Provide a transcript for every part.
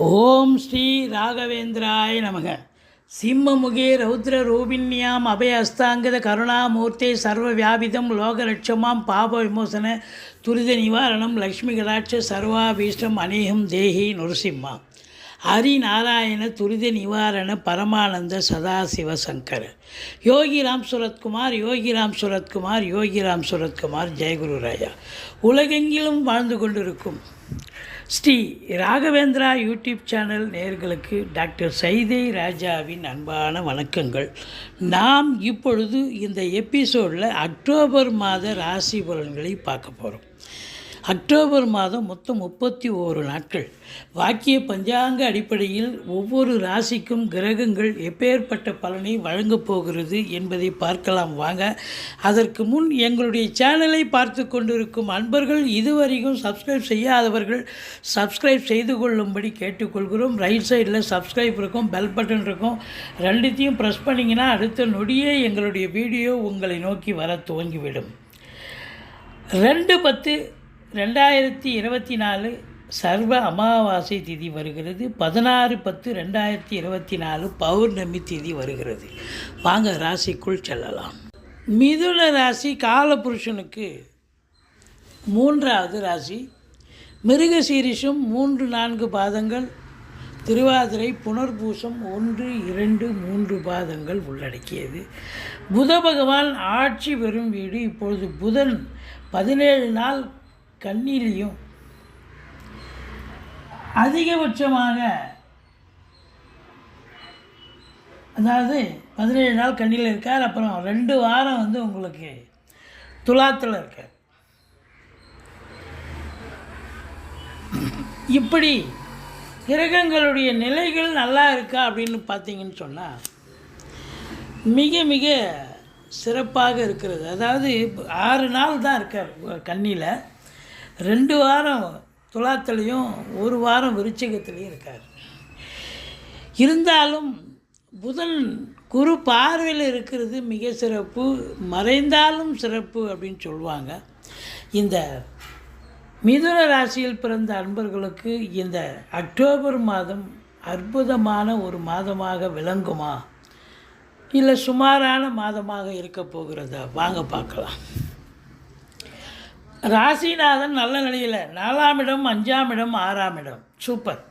ஓம் ஸ்ரீ ராகவேந்திராய நமக. சிம்மமுகே ரௌத்ர ரூபிண்யாம் அபய அஸ்தாங்கத கருணாமூர்த்தே சர்வ வியாபிதம் லோகலட்சமாம் பாப விமோசன துரித நிவாரணம் லக்ஷ்மி கடாட்ச சர்வாபீஷ்டம் அநேகம் தேகி நுரசிம்மா ஹரி நாராயண துரித நிவாரண பரமானந்த சதாசிவ சங்கர். யோகிராம் சுரத்குமார் யோகிராம் சுரத்குமார் யோகிராம் சுரத்குமார் ஜெயகுரு ராயா. உலகெங்கிலும் வாழ்ந்து கொண்டிருக்கும் ஸ்ரீ ராகவேந்திரா யூடியூப் சேனல் நேர்களுக்கு டாக்டர் சைதை ராஜாவின் அன்பான வணக்கங்கள். நாம் இப்பொழுது இந்த எபிசோடில் அக்டோபர் மாத ராசி பலன்களை பார்க்க போகிறோம் அக்டோபர் மாதம் மொத்தம் முப்பத்தி ஓரு நாட்கள். வாக்கிய பஞ்சாங்க அடிப்படையில் ஒவ்வொரு ராசிக்கும் கிரகங்கள் எப்பேற்பட்ட பலனை வழங்கப் போகிறது என்பதை பார்க்கலாம் வாங்க. அதற்கு முன் எங்களுடைய சேனலை பார்த்து கொண்டிருக்கும் அன்பர்கள் இதுவரைக்கும் சப்ஸ்கிரைப் செய்யாதவர்கள் சப்ஸ்கிரைப் செய்து கொள்ளும்படி கேட்டுக்கொள்கிறோம். ரைட் சைடில் சப்ஸ்கிரைப் இருக்கும் பெல் பட்டன் இருக்கும். ரெண்டுத்தையும் ப்ரெஸ் பண்ணிங்கன்னா அடுத்த நொடியே எங்களுடைய வீடியோ உங்களை நோக்கி வர துவங்கிவிடும். ரெண்டு பத்து ரெண்டாயிரத்தி இருபத்தி நாலு சர்வ அமாவாசை திதி வருகிறது. பதினாறு பத்து ரெண்டாயிரத்தி இருபத்தி நாலு பௌர்ணமி திதி வருகிறது. வாங்க ராசிக்குள் செல்லலாம். மிதுன ராசி காலபுருஷனுக்கு மூன்றாவது ராசி. மிருகசீரிஷம் மூன்று நான்கு பாதங்கள். திருவாதிரை புனர்பூசம் ஒன்று இரண்டு மூன்று பாதங்கள் உள்ளடக்கியது. புத பகவான் ஆட்சி பெறும் வீடு. இப்பொழுது புதன் பதினேழு நாள் கண்ணிலையும் அதிகபட்சமாக அதாவது பதினேழு நாள் கண்ணியில் இருக்கார் அப்புறம் ரெண்டு வாரம் வந்து உங்களுக்கு துலாத்தில் இருக்கார். இப்படி கிரகங்களுடைய நிலைகள் நல்லா இருக்கா அப்படின்னு பார்த்தீங்கன்னு சொன்னால் மிக மிக சிறப்பாக இருக்கிறது. அதாவது ஆறு நாள் தான் இருக்கார் கண்ணியில் ரெண்டு வாரம் துலாத்துலேயும் ஒரு வாரம் விருச்சிகத்துலேயும் இருக்கார். இருந்தாலும் புதன் குரு பார்வையில் இருக்கிறது மிக சிறப்பு மறைந்தாலும் சிறப்பு அப்படின்னு சொல்லுவாங்க. இந்த மிதுன ராசியில் பிறந்த அன்பர்களுக்கு இந்த அக்டோபர் மாதம் அற்புதமான ஒரு மாதமாக விளங்குமா? இல்லை சுமாரான மாதமாக இருக்க போகிறதா? வாங்க பார்க்கலாம். ராசிநாதன் நல்ல நிலையில். நாலாம் இடம் அஞ்சாம் இடம் ஆறாம் இடம். சூப்பர்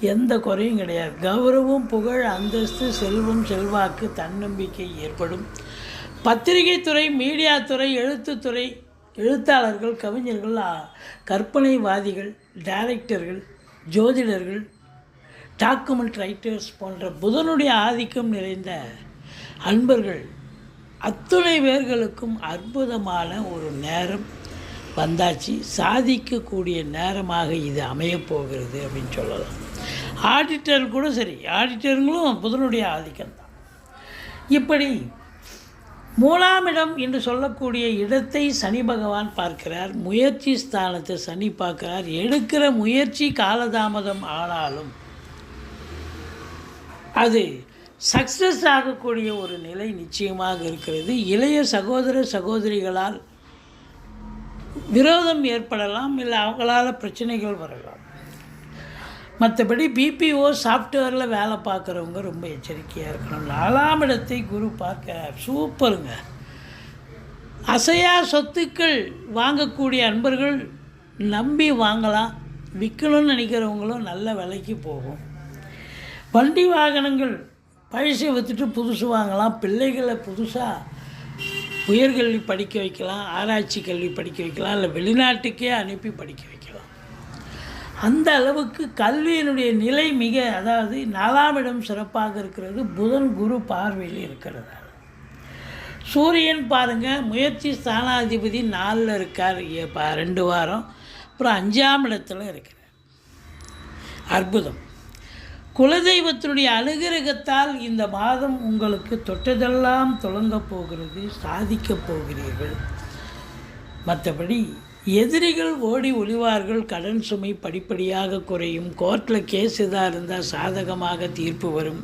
எந்த குறையும் கிடையாது. கௌரவம் புகழ் அந்தஸ்து செல்வம் செல்வாக்கு தன்னம்பிக்கை ஏற்படும். பத்திரிகை துறை மீடியா துறை எழுத்துத்துறை எழுத்தாளர்கள் கவிஞர்கள் கற்பனைவாதிகள் டைரக்டர்கள் ஜோதிடர்கள் டாக்குமெண்ட் ரைட்டர்ஸ் போன்ற புதனுடைய ஆதிக்கம் நிறைந்த அன்பர்கள் அத்துணை பேர்களுக்கும் அற்புதமான ஒரு நேரம். வந்தாச்சு. சாதிக்கக்கூடிய நேரமாக இது அமையப்போகிறது அப்படின்னு சொல்லலாம். ஆடிட்டர் கூட சரி ஆடிட்டருங்களும் புதனுடைய ஆதிக்கம் தான். இப்படி மூலாமிடம் என்று சொல்லக்கூடிய இடத்தை சனி பகவான் பார்க்கிறார். முயற்சி ஸ்தானத்தை சனி பார்க்கிறார். எடுக்கிற முயற்சி காலதாமதம் ஆனாலும் அது சக்ஸஸ் ஆகக்கூடிய ஒரு நிலை நிச்சயமாக இருக்கிறது. இளைய சகோதர சகோதரிகளால் விரோதம் ஏற்படலாம் இல்லை அவங்களால பிரச்சனைகள் வரலாம். மற்றபடி பிபிஓ சாஃப்ட்வேரில் வேலை பார்க்குறவங்க ரொம்ப எச்சரிக்கையாக இருக்கணும். நாலாம் இடத்தை குரு பார்க்க சூப்பருங்க. அசையா சொத்துக்கள் வாங்கக்கூடிய அன்பர்கள் நம்பி வாங்கலாம். விற்கணும்னு நினைக்கிறவங்களும் நல்ல விலைக்கு போகும். வண்டி வாகனங்கள் பழசை விற்றுட்டு புதுசு வாங்கலாம். பிள்ளைகளை புதுசாக உயர்கல்வி படிக்க வைக்கலாம் ஆராய்ச்சி கல்வி படிக்க வைக்கலாம் இல்லை வெளிநாட்டுக்கே அனுப்பி படிக்க வைக்கலாம். அந்த அளவுக்கு கல்வியினுடைய நிலை மிக அதாவது நாலாம் இடம் சிறப்பாக இருக்கிறது புதன் குரு பார்வையில் இருக்கிறதால. சூரியன் பாருங்கள் முயற்சி ஸ்தானாதிபதி நாலில் இருக்கார் இப்போ ரெண்டு வாரம் அப்புறம் அஞ்சாம் இடத்துல இருக்கிறார். அற்புதம். குலதெய்வத்தினுடைய அனுகிரகத்தால் இந்த மாதம் உங்களுக்கு தொட்டதெல்லாம் தொடங்கப் போகிறது சாதிக்கப் போகிறீர்கள். மற்றபடி எதிரிகள் ஓடி ஒளிவார்கள் கடன் சுமை படிப்படியாக குறையும் கோர்ட்டில் கேஸ் எதாக இருந்தால் சாதகமாக தீர்ப்பு வரும்.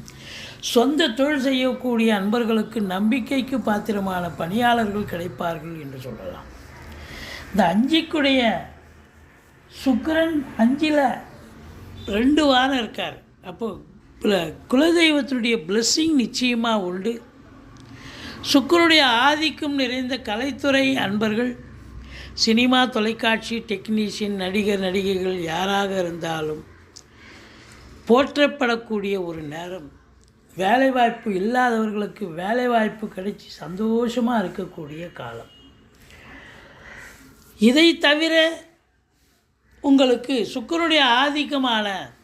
சொந்த தொழில் செய்யக்கூடிய அன்பர்களுக்கு நம்பிக்கைக்கு பாத்திரமான பணியாளர்கள் கிடைப்பார்கள் என்று சொல்லலாம். இந்த அஞ்சிக்குடைய சுக்கிரன் அஞ்சில் ரெண்டு வாரம் இருக்கார். அப்போது குலதெய்வத்தினுடைய blessing நிச்சயமாக உண்டு. சுக்கருடைய ஆதிக்கம் நிறைந்த கலைத்துறை அன்பர்கள் சினிமா தொலைக்காட்சி டெக்னீஷியன் நடிகர் நடிகைகள் யாராக இருந்தாலும் போற்றப்படக்கூடிய ஒரு நேரம். வேலைவாய்ப்பு இல்லாதவர்களுக்கு வேலைவாய்ப்பு கிடைச்சி சந்தோஷமாக இருக்கக்கூடிய காலம். இதை தவிர உங்களுக்கு சுக்கருடைய ஆதிக்கமான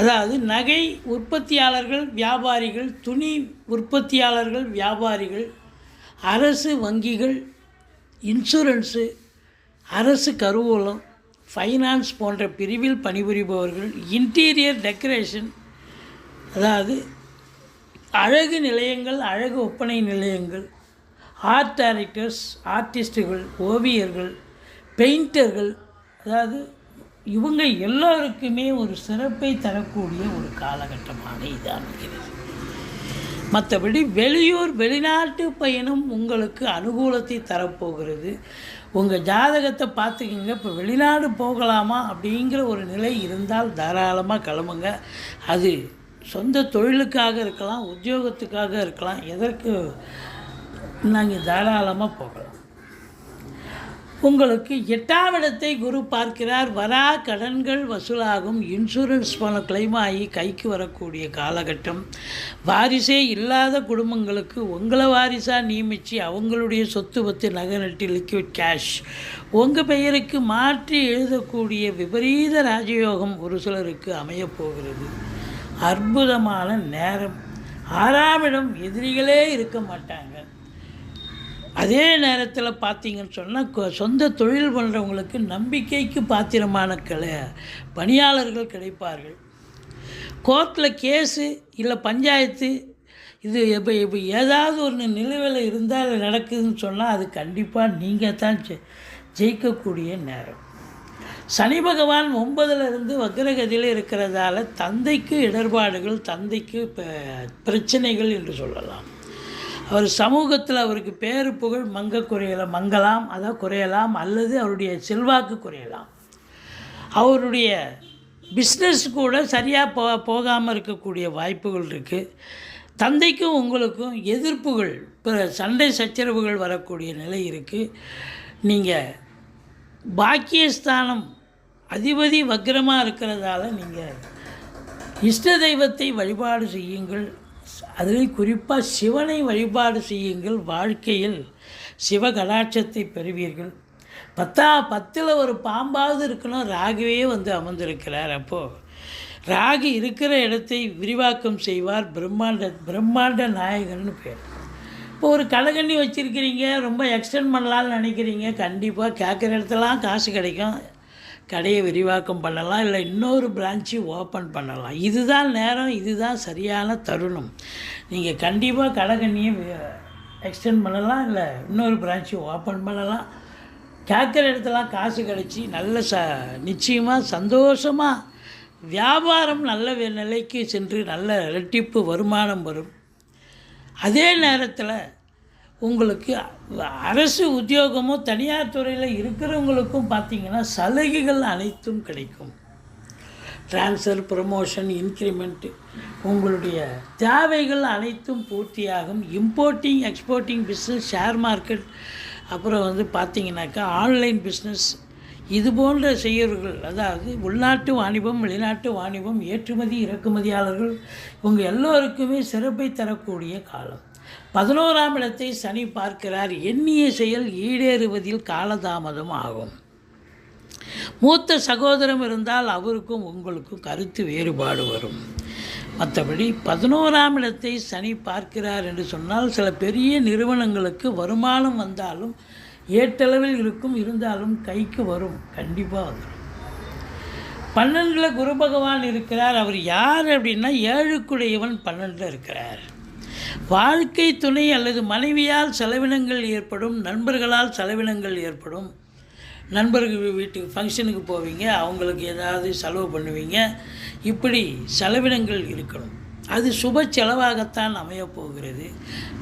அதாவது நகை உற்பத்தியாளர்கள் வியாபாரிகள் துணி உற்பத்தியாளர்கள் வியாபாரிகள் அரசு வங்கிகள் இன்சூரன்ஸு அரசு கருவூலம் ஃபைனான்ஸ் போன்ற பிரிவில் பணிபுரிபவர்கள் இன்டீரியர் டெக்கரேஷன் அதாவது அழகு நிலையங்கள் அழகு ஒப்பனை நிலையங்கள் ஆர்ட் டைரக்டர்ஸ் ஆர்டிஸ்ட்டுகள் ஓவியர்கள் பெயிண்டர்கள் அதாவது இவங்க எல்லோருக்குமே ஒரு சிறப்பை தரக்கூடிய ஒரு காலகட்டமாக இது அமைகிறது மற்றபடி வெளியூர் வெளிநாட்டு பயணம் உங்களுக்கு அனுகூலத்தை தரப்போகிறது. உங்கள் ஜாதகத்தை பார்த்துக்கிங்க. இப்போ வெளிநாடு போகலாமா அப்படிங்கிற ஒரு நிலை இருந்தால் தாராளமாக கிளம்புங்க. அது சொந்த தொழிலுக்காக இருக்கலாம் உத்தியோகத்துக்காக இருக்கலாம். எதற்கு? நாங்கள் தாராளமாக போகலாம். உங்களுக்கு எட்டாம் இடத்தை குரு பார்க்கிறார். வரா கடன்கள் வசூலாகும். இன்சூரன்ஸ் போன claim ஆகி கைக்கு வரக்கூடிய காலகட்டம். வாரிசே இல்லாத குடும்பங்களுக்கு உங்களை வாரிசாக நியமித்து அவங்களுடைய சொத்து பத்து நகை நட்டு லிக்விட் கேஷ் உங்கள் பெயருக்கு மாற்றி எழுதக்கூடிய விபரீத ராஜயோகம் ஒரு சிலருக்கு அமையப் போகிறது. அற்புதமான நேரம். ஆறாம் இடம் எதிரிகளே இருக்க மாட்டாங்க. அதே நேரத்தில் பார்த்தீங்கன்னு சொன்னால் சொந்த தொழில் பண்ணுறவங்களுக்கு நம்பிக்கைக்கு பாத்திரமான கிளை பணியாளர்கள் கிடைப்பார்கள். கோர்ட்டில் கேஸு இல்லை பஞ்சாயத்து இது இப்போ இப்போ ஏதாவது ஒன்று நிலுவையில் இருந்தால் நடக்குதுன்னு சொன்னால் அது கண்டிப்பாக நீங்கள் தான் ஜெ- ஜெயிக்கக்கூடிய நேரம். சனி பகவான் ஒன்பதுல இருந்து வக்ரகதியில் இருக்கிறதால தந்தைக்கு இடர்பாடுகள் தந்தைக்கு ப- பிரச்சனைகள் என்று சொல்லலாம். அவர் சமூகத்தில் அவருக்கு பேரு புகழ் மங்க குறையலாம் மங்கலாம் அதான் குறையலாம் அல்லது அவருடைய செல்வாக்கு குறையலாம். அவருடைய பிஸ்னஸ் கூட சரியாக போ போகாமல் இருக்கக்கூடிய வாய்ப்புகள் இருக்குது தந்தைக்கும் உங்களுக்கும் எதிர்ப்புகள் பிற சண்டை சச்சரவுகள் வரக்கூடிய நிலை இருக்குது நீங்கள் பாக்கியஸ்தானம் அதிபதி வக்கிரமாக இருக்கிறதால நீங்கள் இஷ்ட தெய்வத்தை வழிபாடு செய்யுங்கள். அதில் குறிப்பாக சிவனை வழிபாடு செய்யுங்கள் வாழ்க்கையில் சிவ கடாட்சத்தை பெறுவீர்கள். பத்தா பத்தில் ஒரு பாம்பாவது இருக்கணும் ராகுவே வந்து அமர்ந்திருக்கிறார் அப்போது ராகு இருக்கிற இடத்தை விரிவாக்கம் செய்வார் பிரம்மாண்ட பிரம்மாண்ட நாயகன்னு பேர். இப்போ ஒரு களைகண்ணி வச்சுருக்கிறீங்க ரொம்ப எக்ஸ்டெண்ட் பண்ணலான்னு நினைக்கிறீங்க கண்டிப்பாக கேட்குற இடத்துலாம் காசு கிடைக்கும். கடையை விரிவாக்கம் பண்ணலாம் இல்லை இன்னொரு பிரான்ச்சு ஓப்பன் பண்ணலாம். இதுதான் நேரம் இதுதான் சரியான தருணம். நீங்கள் கண்டிப்பாக கடைகண்ணியை எக்ஸ்டெண்ட் பண்ணலாம் இல்லை இன்னொரு பிரான்ச்சு ஓப்பன் பண்ணலாம். கேட்குற இடத்துலாம் காசு கிடச்சி நல்ல ச நிச்சயமாக சந்தோஷமாக வியாபாரம் நல்ல நிலைக்கு சென்று நல்ல ரெட்டிப்பு வருமானம் வரும். அதே நேரத்தில் உங்களுக்கு அரசு உத்தியோகமோ தனியார் துறையில் இருக்கிறவங்களுக்கும் பார்த்தீங்கன்னா சலுகைகள் அனைத்தும் கிடைக்கும். ட்ரான்ஸ்ஃபர் ப்ரமோஷன் இன்க்ரிமெண்ட்டு உங்களுடைய தேவைகள் அனைத்தும் பூர்த்தியாகும். Importing exporting business share market அப்புறம் வந்து பார்த்தீங்கன்னாக்கா ஆன்லைன் பிஸ்னஸ் இது போன்ற செய்யவர்கள் அதாவது உள்நாட்டு வாணிபம் வெளிநாட்டு வாணிபம் ஏற்றுமதி இறக்குமதியாளர்கள் இவங்க எல்லோருக்குமே சிறப்பை தரக்கூடிய காலம். பதினோராம் இடத்தை சனி பார்க்கிறார். எண்ணிய செயல் ஈடேறுவதில் காலதாமதம் ஆகும். மூத்த சகோதரம் இருந்தால் அவருக்கும் உங்களுக்கும் கருத்து வேறுபாடு வரும். மற்றபடி பதினோராம் இடத்தை சனி பார்க்கிறார் என்று சொன்னால் சில பெரிய நிறுவனங்களுக்கு வருமானம் வந்தாலும் ஏட்டளவில் இருக்கும் இருந்தாலும் கைக்கு வரும். கண்டிப்பாக வந்துடும் பன்னெண்டில் குரு பகவான் இருக்கிறார். அவர் யார் அப்படின்னா ஏழுக்குடையவன் பன்னெண்டில் இருக்கிறார். வாழ்க்கை துணை அல்லது மனைவியால் செலவினங்கள் ஏற்படும் நண்பர்களால் செலவினங்கள் ஏற்படும். நண்பர்கள் வீட்டுக்கு ஃபங்க்ஷனுக்கு போவீங்க அவங்களுக்கு ஏதாவது செலவு பண்ணுவீங்க. இப்படி செலவினங்கள் இருக்கணும். அது சுப செலவாகத்தான் அமையப் போகிறது.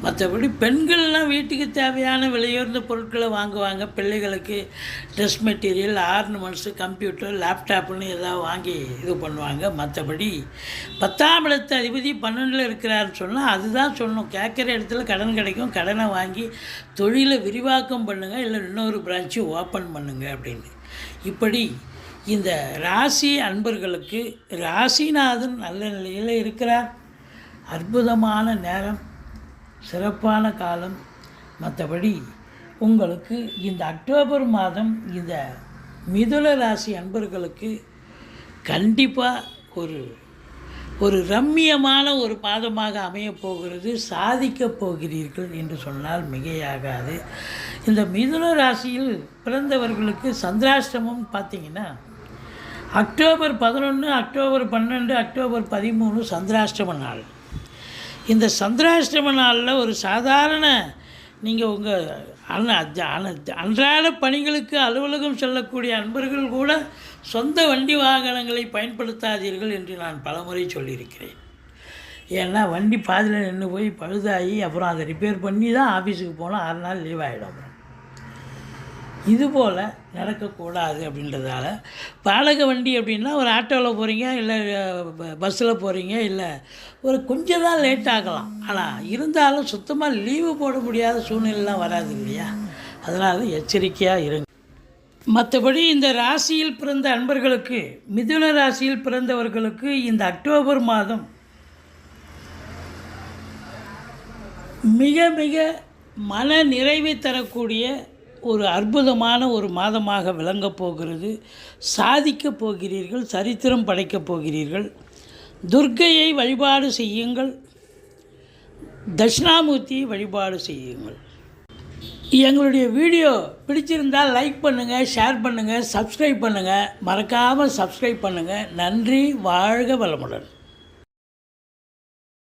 மற்றபடி பெண்கள்லாம் வீட்டுக்கு தேவையான விலையுயர்ந்த பொருட்களை வாங்குவாங்க. பிள்ளைகளுக்கு ட்ரெஸ் மெட்டீரியல் ஆர்னமெண்ட்ஸு கம்ப்யூட்டர் லேப்டாப்னு ஏதாவது வாங்கி இது பண்ணுவாங்க. மற்றபடி பத்தாம் இடத்து அதிபதி பன்னெண்டில் இருக்கிறாருன்னு சொன்னால் அதுதான் சொல்லணும். கேட்குற இடத்துல கடன் கிடைக்கும். கடனை வாங்கி தொழிலை விரிவாக்கம் பண்ணுங்கள் இல்லை இன்னொரு பிரான்ச்சு ஓப்பன் பண்ணுங்கள் அப்படின்னு. இப்படி இந்த ராசி அன்பர்களுக்கு ராசிநாதன் நல்ல நிலையில் இருக்கிறார். அற்புதமான நேரம் சிறப்பான காலம். மற்றபடி உங்களுக்கு இந்த அக்டோபர் மாதம் இந்த மிதுன ராசி அன்பர்களுக்கு கண்டிப்பாக ஒரு ஒரு ரம்மியமான ஒரு பாதமாக அமையப் போகிறது சாதிக்கப் போகிறீர்கள் என்று சொன்னால் மிகையாகாது. இந்த மிதுன ராசியில் பிறந்தவர்களுக்கு சந்திராஷ்டமம் பார்த்தீங்கன்னா அக்டோபர் பதினொன்று அக்டோபர் பன்னெண்டு அக்டோபர் பதிமூணு சந்திராஷ்டம நாள். இந்த சந்திராஷ்டம நாளில் ஒரு சாதாரண நீங்கள் உங்கள் அன்றாட பணிகளுக்கு அலுவலகம் செல்லக்கூடிய அன்பர்கள் கூட சொந்த வண்டி வாகனங்களை பயன்படுத்தாதீர்கள் என்று நான் பலமுறை சொல்லியிருக்கிறேன். ஏன்னா வண்டி பாதியில் நின்று போய் பழுதாகி அப்புறம் அதை ரிப்பேர் பண்ணி தான் ஆஃபீஸுக்கு போனால் ஆறு நாள் லீவ் ஆகிடும் இதுபோல் நடக்கக்கூடாது அப்படின்றதால. வாடகை வண்டி அப்படின்னா ஒரு ஆட்டோவில் போகிறீங்க இல்லை பஸ்ஸில் போகிறீங்க இல்லை ஒரு கொஞ்சம் தான் லேட் ஆகலாம். ஆனால் இருந்தாலும் சுத்தமாக லீவு போட முடியாத சூழ்நிலைலாம் வராது இல்லையா? அதனால் எச்சரிக்கையாக இருங்க. மற்றபடி இந்த ராசியில் பிறந்த அன்பர்களுக்கு மிதுன ராசியில் பிறந்தவர்களுக்கு இந்த அக்டோபர் மாதம் மிக மிக மன நிறைவை தரக்கூடிய ஒரு அற்புதமான ஒரு மாதமாக விளங்கப் போகிறது. சாதிக்கப் போகிறீர்கள் சரித்திரம் படைக்கப் போகிறீர்கள். துர்க்கையை வழிபாடு செய்யுங்கள். தட்சிணாமூர்த்தியை வழிபாடு செய்யுங்கள். எங்களுடைய வீடியோ பிடிச்சிருந்தால் லைக் பண்ணுங்கள் ஷேர் பண்ணுங்கள் சப்ஸ்கிரைப் பண்ணுங்கள் மறக்காமல் சப்ஸ்கிரைப் பண்ணுங்கள் நன்றி வாழ்க வளமுடன்.